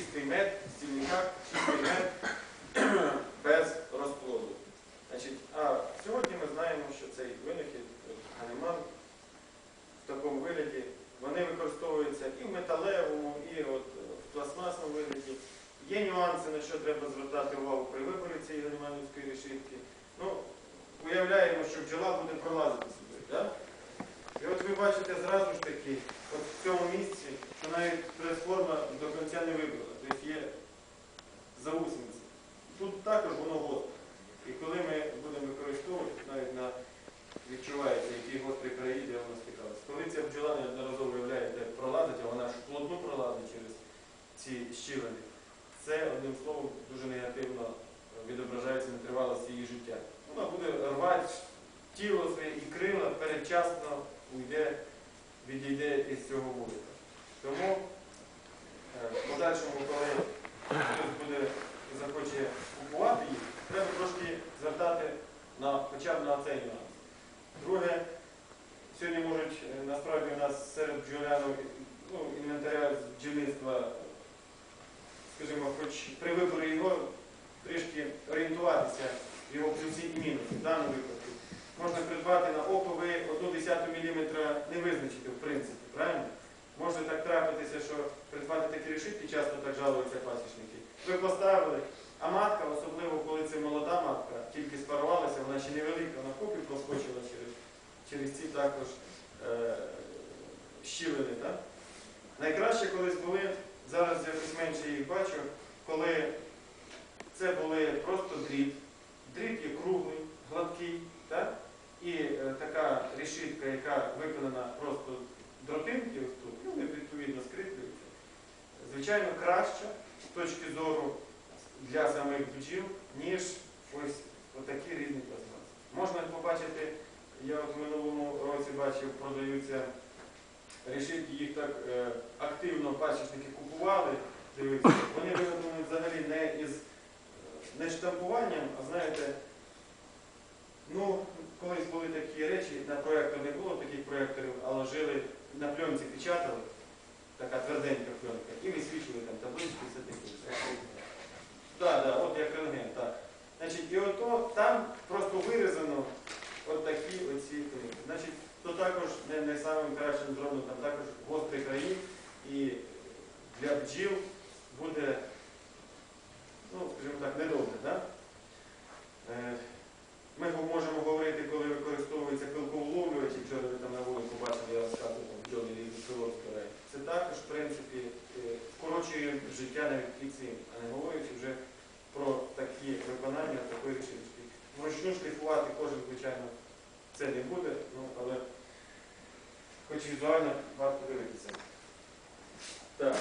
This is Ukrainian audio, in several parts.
чистий мед, в стільниках, чистий мед без розплоду. Значить, а сьогодні ми знаємо, що цей винахід от, ганеман в такому вигляді, вони використовуються і в металевому, і от в пластмасовому вигляді. Є нюанси, на що треба звертати увагу при виборі цієї ганеманівської решітки. Ну, уявляємо, що бджола буде пролазити сюди. Да? І от ви бачите зразу ж таки, от в цьому місці, що навіть трансформа до кінця не вибрала. Тобто є заусниці. Тут також воно гостре. І коли ми будемо використовувати, навіть на відчувається, який гострий краї, де воно стикалося. Коли ця бджола неодноразово виявляє, де пролазить, а вона ж плотно пролазить через ці щілини, це, одним словом, дуже негативно відображається на тривалості її життя. Вона буде рвати тіло своє і крила передчасно уйде, відійде із цього вулика. Тому е, в подальшому, коли хтось буде і захоче купувати їх, треба трошки звертати на, хоча б на цей нюанс. Друге, сьогодні можуть е, насправді у нас серед бджолянок ну, інвентаря з бджільництва, скажімо, хоч при виборі його трішки орієнтуватися в його плюсі і мінуси. В даному випадку можна придбати на око, ви одну десяту міліметра не визначите, в принципі, правильно? Може так трапитися, що придбати такі решітки, часто так жалуються пасічники. Ви поставили, а матка, особливо коли це молода матка, тільки спарувалася, вона ще невелика, вона купі проскочила через, через ці також е, щілини. Так? Найкраще колись були, зараз якось менше їх бачу, коли це були просто дріт. Дріт є круглий, гладкий, так? і е, така решітка, яка виконана просто дротинки тут, ну, відповідно скріплюються. Звичайно, краще з точки зору для самих бджіл, ніж ось отакі різні пластмаси. Можна побачити, я от в минулому році бачив, продаються решітки, їх так е, активно пасічники купували, дивіться, вони виготовлені взагалі не із е, не штампуванням, а знаєте, ну, колись були такі речі, на проєктор не було таких проєкторів, а ложили на пленці печатали, така тверденька пленка, і висвічували там таблички, все таке. Так, так, от як рентген, так. Значить, і ото там просто вирізано от такі оці клинки. Значить, то також не, самим кращим зроблено, там також гострі краї, і для бджіл буде, ну, скажімо так, недобре. Да? Е, Ми можемо говорити, коли використовується пилковловлювачі, вчора ви там на вулику бачили, я розказував, бджоли село збирають. Це також, в принципі, е, скорочує життя навіть птиці, а не говорячи вже про такі виконання такої решітки. Вручну шліфувати кожен, звичайно, це не буде, ну, але хоч візуально варто дивитися. Так,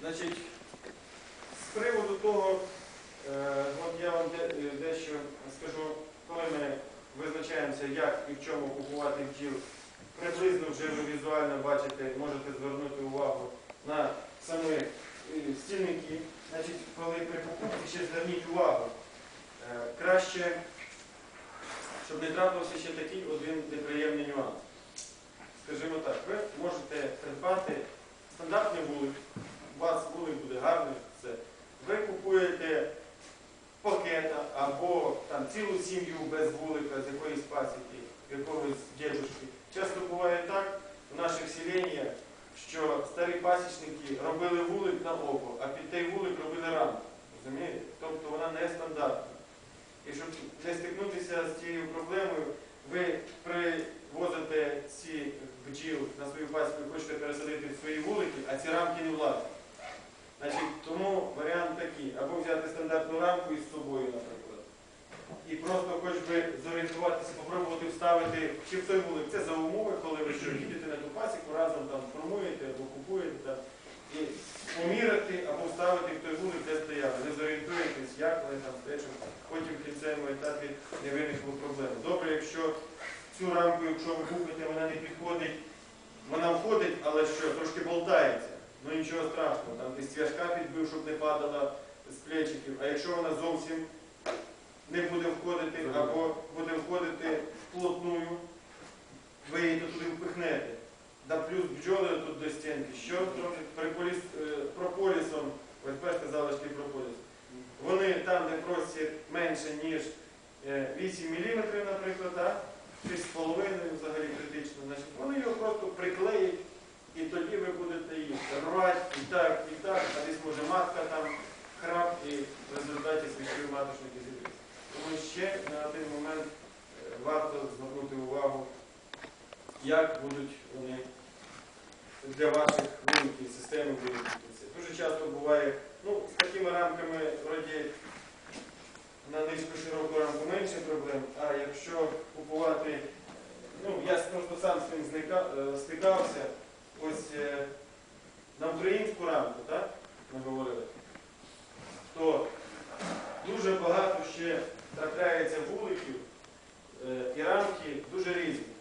значить, з приводу того, е, от я вам е, дещо скажу, коли ми визначаємося, як і в чому купувати бджіл, приблизно вже ви візуально бачите, можете звернути увагу на самі е, стільники. Значить, коли при покупці ще зверніть увагу, е, краще, трапився ще такий один неприємний нюанс. Скажімо так, ви можете придбати стандартний вулик, у вас вулик буде гарний, все. Ви купуєте пакета або там цілу сім'ю без вулика з якоїсь пасіки, якогось дідушки. Часто буває так в наших селеннях, що старі пасічники робили вулик на око, а під той вулик робили рамку. Розумієте? Тобто вона не стандартна. І щоб не стикнутися з цією проблемою, ви привозите ці бджіл на свою пасіку і хочете пересадити в свої вулики, а ці рамки не. Значить, тому варіант такий, або взяти стандартну рамку із собою, наприклад. І просто хоч би зорієнтуватися, спробувати вставити чи в той вулик. Це за умови, коли ви що їдете на ту пасіку, разом там формуєте або купуєте там, і поміряти або вставити в той вулик, де стояли. Не зорієнтуєтесь, як вони там щоб потім в кінцевому етапі не виникло проблем. Добре, якщо цю рамку, якщо ви купите, вона не підходить, вона входить, але що, трошки болтається. Ну нічого страшного, там десь цвяшка підбив, щоб не падала з плечиків. А якщо вона зовсім не буде входити або буде входити вплотную, ви її туди впихнете та плюс бджоли тут до стінки. Що прополіс, е, прополісом, ось бачите, залишки прополісу, вони там, де простір менше, ніж е, 8 мм, наприклад, чи з половиною взагалі критично, значить, вони його просто приклеять і тоді ви будете їх рвати і так, і так, а десь може матка там храп і в результаті свічові матушники зібрати. Тому ще на один момент е, варто звернути увагу, як будуть вони для ваших виників, системи виників. Дуже часто буває, ну, з такими рамками вроді на низьку широку рамку менше проблем, а якщо купувати, ну я просто сам з цим е, стикався, ось е, на українську рамку, так, ми говорили, то дуже багато ще трапляється вуликів е, і рамки дуже різні.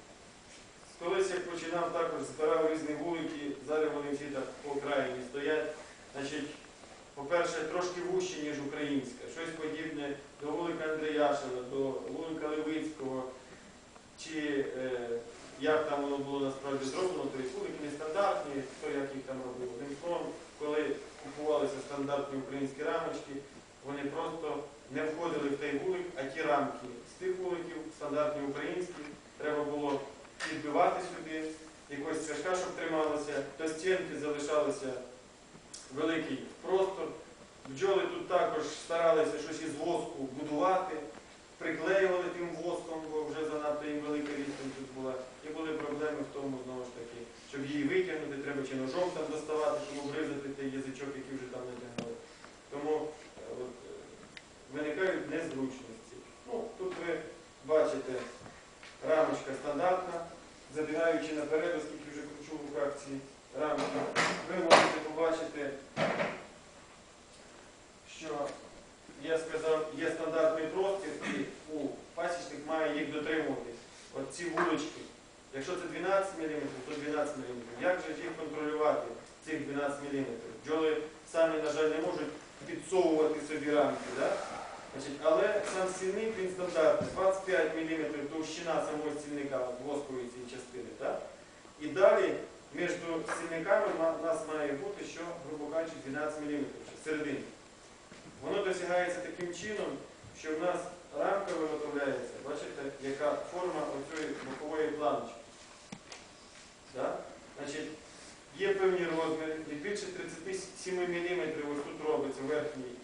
Починав також збирав різні вулики, зараз вони всі так по окраїні стоять. По-перше, трошки вужче, ніж українська. Щось подібне до вулика Андріяшина, до вулика Левицького, чи е, як там воно було насправді зроблено, тобто вулики нестандартні, хто як їх там робив. Одним словом, коли купувалися стандартні українські рамочки, вони просто не входили в той вулик, а ті рамки з тих вуликів, стандартні українські, треба було підбивати сюди, якось цвяшка, щоб трималося, до стінки залишалося великий простор. Бджоли тут також старалися щось із воску будувати, приклеювали тим воском, бо вже занадто їм велика відстань тут була. І були проблеми в тому, знову ж таки, щоб її витягнути, треба чи ножом там доставати, щоб обрізати той язичок, який вже там натягнули. Тому е, от, е, виникають незручності. Ну, тут ви бачите рамочка стандартна, забігаючи наперед, оскільки вже кручу в руках ці рамки, ви можете побачити, що я сказав, є стандартний простір, і у пасічник має їх дотримуватись. От ці вулички. Якщо це 12 мм, то 12 мм. Як же їх контролювати, цих 12 мм? Бджоли самі, на жаль, не можуть підсовувати собі рамки. Да? Значить, але сам стільник він стандартний, 25 мм товщина самого стільника, от воскової цієї частини. Так? І далі між стільниками у нас має бути, що, грубо кажучи, 12 мм середині. Воно досягається таким чином, що в нас рамка виготовляється, бачите, яка форма оцієї бокової планочки. Да? Значить, є певні розміри, і більше 37 мм ось тут робиться верхній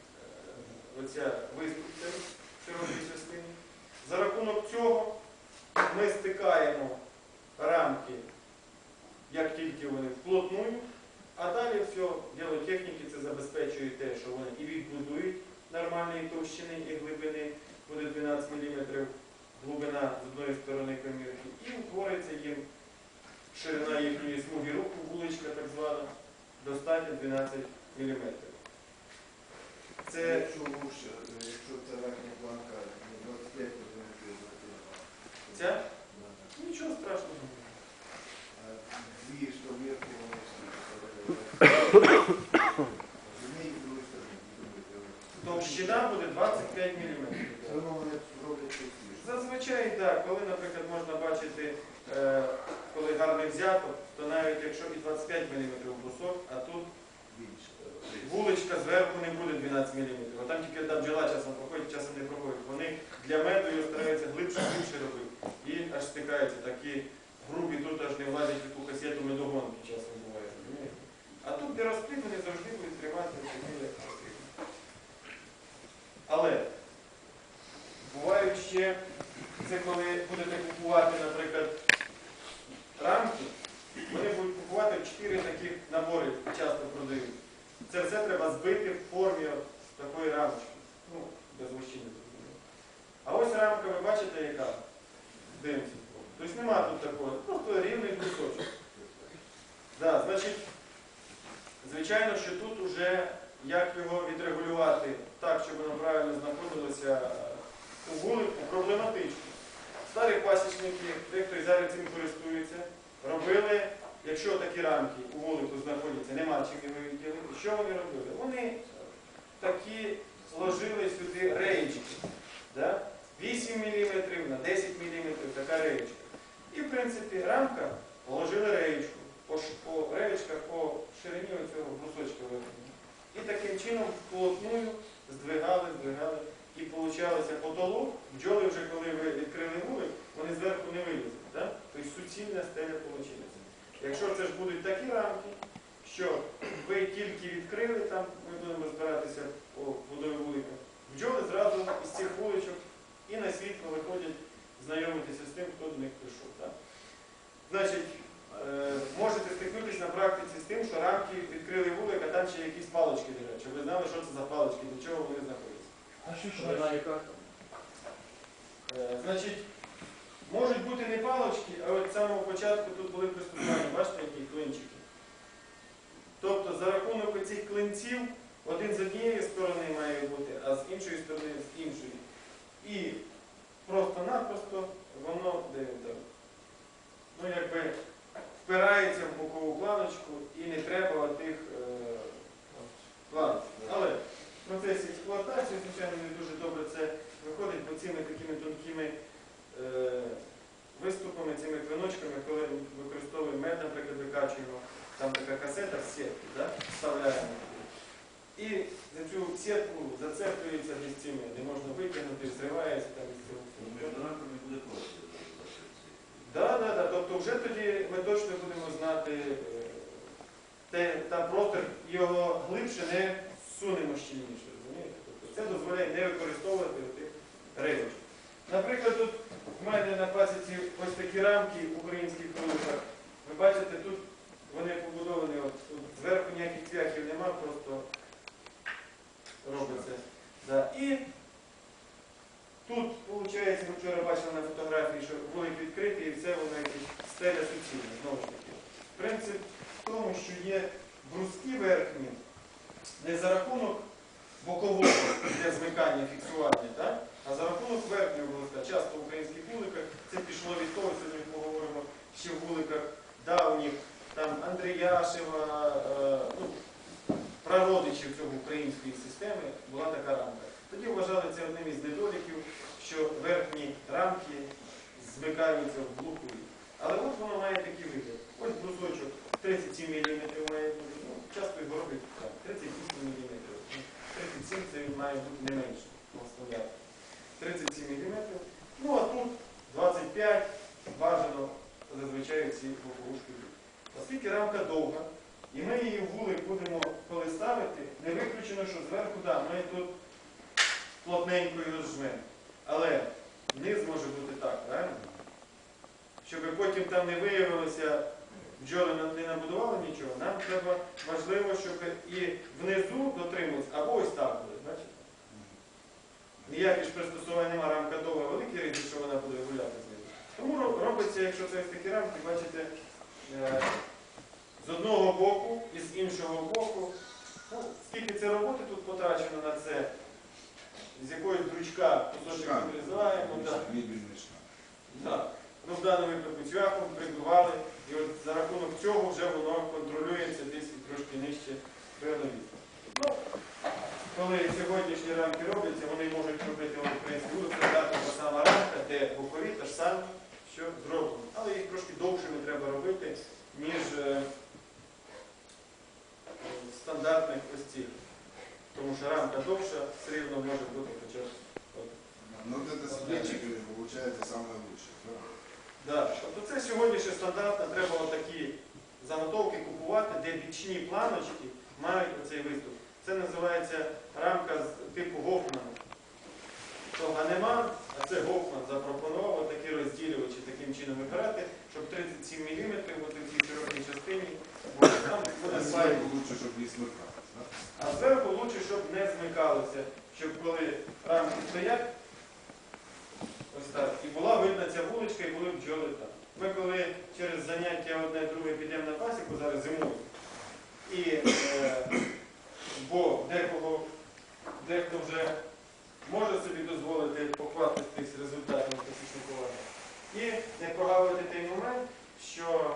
оця виступця широкій частині. За рахунок цього ми стикаємо рамки, як тільки вони вплотную, а далі все, діло техніки це забезпечує те, що вони і відбудують нормальної товщини і глибини, буде 12 мм глибина з одної сторони комірки, і утвориться їм ширина їхньої смуги руху, вуличка так звана, достатньо 12 мм. Це Якщо вужче, якщо це верхня планка 25, то не 22. ця? Нічого страшного. Дві, що вверху, вони. Товщина буде 25 мм. Зазвичай так, коли, наприклад, можна бачити, е, коли гарний взяток, то навіть якщо і 25 мм брусок, а тут Більше. Вуличка зверху не буде 12 мм. А там тільки одна бджола часом проходить, часом не проходить. Вони для меду його стараються глибше, глибше робити. І аж стикаються такі грубі, тут аж не влазять в ту касету медогонки часом буває. А тут, де розплід, вони завжди будуть тримати такі, як. Але бувають ще, це коли будете купувати, наприклад, рамки, вони будуть купувати 4 таких набори, часто продають. Це все треба збити в формі такої рамочки. Ну, без вощини. А ось рамка, ви бачите, яка? Дивимося. Тобто нема тут такого, просто рівний кусочок. Да, значить, звичайно, що тут уже як його відрегулювати так, щоб воно правильно знаходилося у вулику, проблематично. Старі пасічники, дехто і зараз цим користується, робили, якщо такі рамки у вулику знаходяться, нема чим його відділити, що вони робили? Вони такі ложили сюди реєчки. Да? 8 мм на 10 мм така реєчка. І в принципі рамка положили реєчку по, по реєчках по ширині оцього брусочка верхнього. І таким чином вплотную здвигали, здвигали і получалося потолок, бджоли вже коли ви відкрили вулик, вони зверху не вилізуть. Да? Тобто суцільна стеля вийшла. Якщо це ж будуть такі рамки, що ви тільки відкрили там, ми будемо розбиратися по будові вулика, бджоли зразу із цих вуличок і на світло виходять знайомитися з тим, хто до них прийшов. Так? Значить, е, можете стикнутися на практиці з тим, що рамки відкрили вулик, а там ще якісь палички лежать, щоб ви знали, що це за палички, до чого вони знаходяться. А що яка? Е, Значить, можуть бути не палички, а от самого початку тут були приступання, бачите, які клинчики. Тобто за рахунок оцих клинців один з однієї сторони має бути, а з іншої сторони з іншої. І просто-напросто воно ну якби впирається в бокову планочку і не треба тих е, планок. Але в процесі експлуатації, звичайно, не дуже добре це виходить бо цими такими тонкими виступами, цими клиночками, коли використовуємо мед, наприклад, викачуємо, там така касета з сітки, да? вставляємо. І за цю сітку зацеплюється десь цими, не можна витягнути, зривається там із цього. Да, да, да. Тобто вже тоді ми точно будемо знати е, те, та простір його глибше не сунемо щільніше, розумієте? Тобто це дозволяє не використовувати тих рибочок. Наприклад, тут в мене на пасіці ось такі рамки українських криликах. Ви бачите, тут вони побудовані, от, тут зверху ніяких цвяхів нема, просто робиться. Да. І Тут, виходить, ми вчора бачили на фотографії, що вулик відкритий і все воно якесь стеля суцільна, знову ж таки. Принцип в тому, що є бруски верхні не за рахунок бокового для змикання, фіксування, так? А за рахунок верхнього бруска. Часто в українських вуликах це пішло від того, сьогодні поговоримо ще в вуликах давніх, там Андріяшева, е, ну, прародичів цього української системи була така рамка. Тоді вважали це одним із недоліків, що верхні рамки змикаються в блокові. Але от воно має такий вигляд. Ось брусочок 37 мм має бути, ну, часто його роблять так, 38 мм. 37 це він має бути не менше. 37 мм. Ну а тут 25 бажано зазвичай ці боковушки. Оскільки рамка довга, і ми її вулик будемо коли ставити, не виключено, що зверху, да, ми тут плотненько його зжмемо. Але низ може бути так, правильно? Щоб потім там не виявилося, бджоли не набудували нічого, нам треба важливо, щоб і внизу дотримувалися, або ось так буде, бачите? Ніякі ж пристосування нема, рамка довга, великий ризик, що вона буде гуляти знизу. Тому робиться, якщо це ось такі рамки, бачите, е, з одного боку і з іншого боку. Ну, скільки це роботи тут потрачено на це, з якоїсь дручка кусочок Шкаф. відрізаємо. Да. Шкаф. Ну, в даному випадку цвяхом придували, і от за рахунок цього вже воно контролюється десь і трошки нижче певної. Коли сьогоднішні рамки робляться, вони можуть робити от, в принципі, буде стандартна та сама рамка, де бокові та ж саме, що зроблено. Але їх трошки довшими треба робити, ніж е, стандартних ось цих. Тому що рамка довша, все рівно може бути хоча б. Ну свечи, получается, самое лучшее. да? Да. Тобто це сьогодні ще стандартно, треба отакі заготовки купувати, де бічні планочки мають оцей виступ. Це називається рамка з типу Гофмана. То Ганеман, а це Гофман запропонував такі розділювачі таким чином вибирати, щоб 37 мм от в цій широкій частині було там буде слайд. лучше, чтобы не смыкалось, да? А зверху лучше, щоб не змикалося, щоб коли рамки стоять, ось так, і була видна ця вуличка, і були бджоли там. Ми коли через заняття одне друге підемо на пасіку зараз зимою, і, е, бо декого, дехто вже може собі дозволити похвастатись результатами пасічникування. І не прогавити той момент, що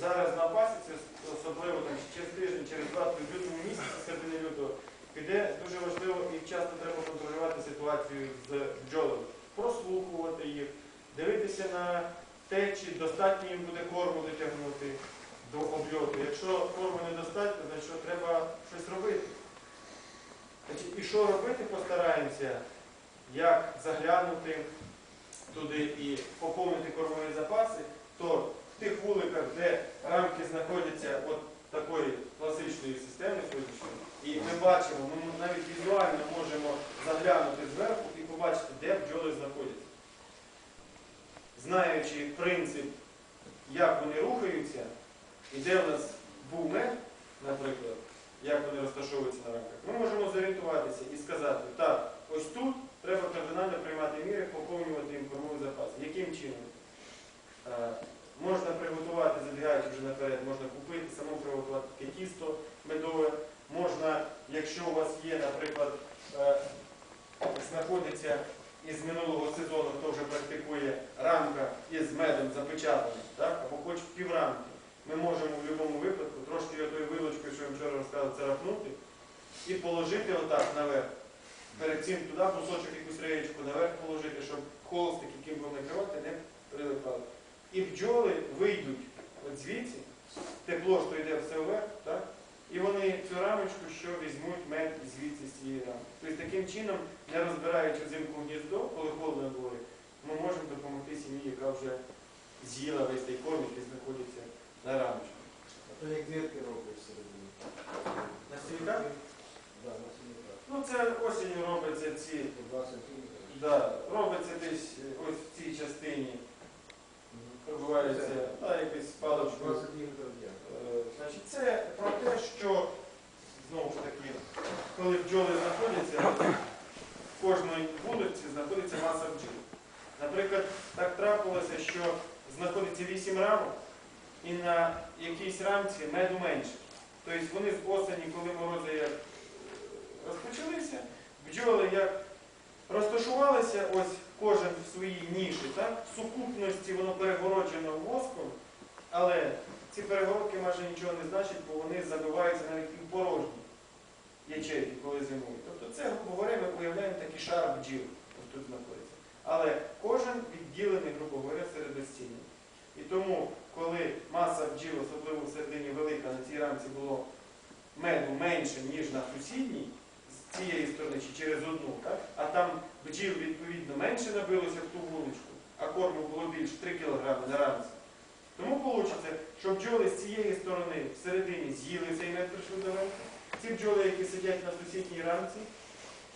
зараз на пасіці, особливо там, через тиждень, через два, в лютому місяці, середини лютого, піде дуже важливо і часто треба контролювати ситуацію з бджолами, прослухувати їх, дивитися на те, чи достатньо їм буде корму дотягнути до обльоту. Якщо корму недостатньо, значить треба щось робити. І що робити, постараємося, як заглянути туди і поповнити кормові запаси, то в тих вуликах, де рамки знаходяться от такої класичної системи і ми бачимо, ми навіть візуально можемо заглянути зверху і побачити, де бджоли знаходяться. Знаючи принцип, як вони рухаються, і де в нас був мед, наприклад, як вони розташовуються на рамках, ми можемо зорієнтуватися і сказати, так, ось тут треба кардинально приймати міри, поповнювати їм кормовий запас. Яким чином? Е, Можна приготувати, забігаючи вже наперед, можна купити, самому приготувати таке тісто медове. Можна, якщо у вас є, наприклад, е, знаходиться із минулого сезону, хто вже практикує рамка із медом запечатана, або хоч піврамки, ми можемо в будь-якому випадку трошки отою вилочкою, що я вчора розказав, царапнути і положити отак наверх. Перед цим туди кусочок якусь реєчку наверх положити, щоб холстик, яким будемо накривати, не прилипав. І бджоли вийдуть от звідси, тепло, що йде все вверх, так? і вони цю рамочку, що візьмуть мед звідси з цієї рамки. Тобто таким чином, не розбираючи взимку гніздо, коли холодно дворі, ми можемо допомогти сім'ї, яка вже з'їла весь той корм, який знаходиться на рамочку. А то як дірки роблять всередині. На стільках? Да, на сім'яках. Ну це осінню робиться ці, По 2 сантиметри. да, робиться десь ось в цій частині, пробивається да, якась паличкою. 2 сантиметри в. Е, Значить, це про те, що знову ж таки, коли бджоли знаходяться, в кожній вулиці знаходиться маса бджіл. Наприклад, так трапилося, що знаходиться 8 рамок, і на якійсь рамці меду менше. Тобто вони з осені, коли морози як розпочалися, бджоли як розташувалися, ось кожен в своїй ніші, так? в сукупності воно перегороджено воском, але ці перегородки майже нічого не значать, бо вони забиваються навіть і порожні ячейки, коли зимують. Тобто це, грубо говоря, ми уявляємо такий шар бджіл, ось тут знаходиться. Але кожен відділений, грубо говоря, середостійно. І тому, коли маса бджіл, особливо в середині велика, на цій рамці було меду менше, ніж на сусідній, з цієї сторони чи через одну, так? а там бджіл відповідно менше набилося в ту вуличку, а корму було більше 3 кг на рамці. Тому вийде, що бджоли з цієї сторони всередині з'їли цей мед прийшли до рамки. Ці бджоли, які сидять на сусідній рамці,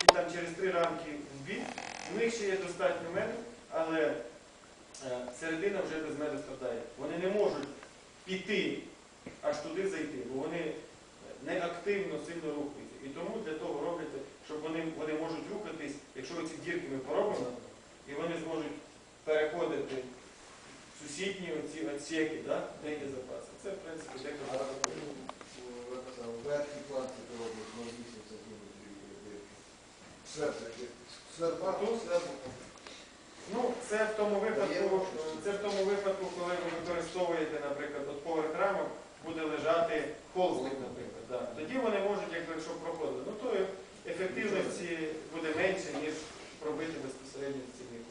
і там через три рамки в бік, в них ще є достатньо меду, але середина вже без меду страдає. Вони не можуть піти аж туди зайти, бо вони не активно сильно рухаються. І тому для того роблять, щоб вони, вони можуть рухатись, якщо ці дірки ми поробимо, і вони зможуть переходити в сусідні оці отсеки, да, де є запаси. Це, в принципі, А декілька. в это самое, в верхній планці ти робиш на 8 сантиметрів дірки. Сверху. Сверху. Ну, це в тому випадку, це в тому випадку, коли ви використовуєте, наприклад, от поверх рамок буде лежати холстик, наприклад. Да. Тоді вони можуть, якщо проходили. Ну то ефективності буде менше, ніж пробити безпосередньо в стільнику.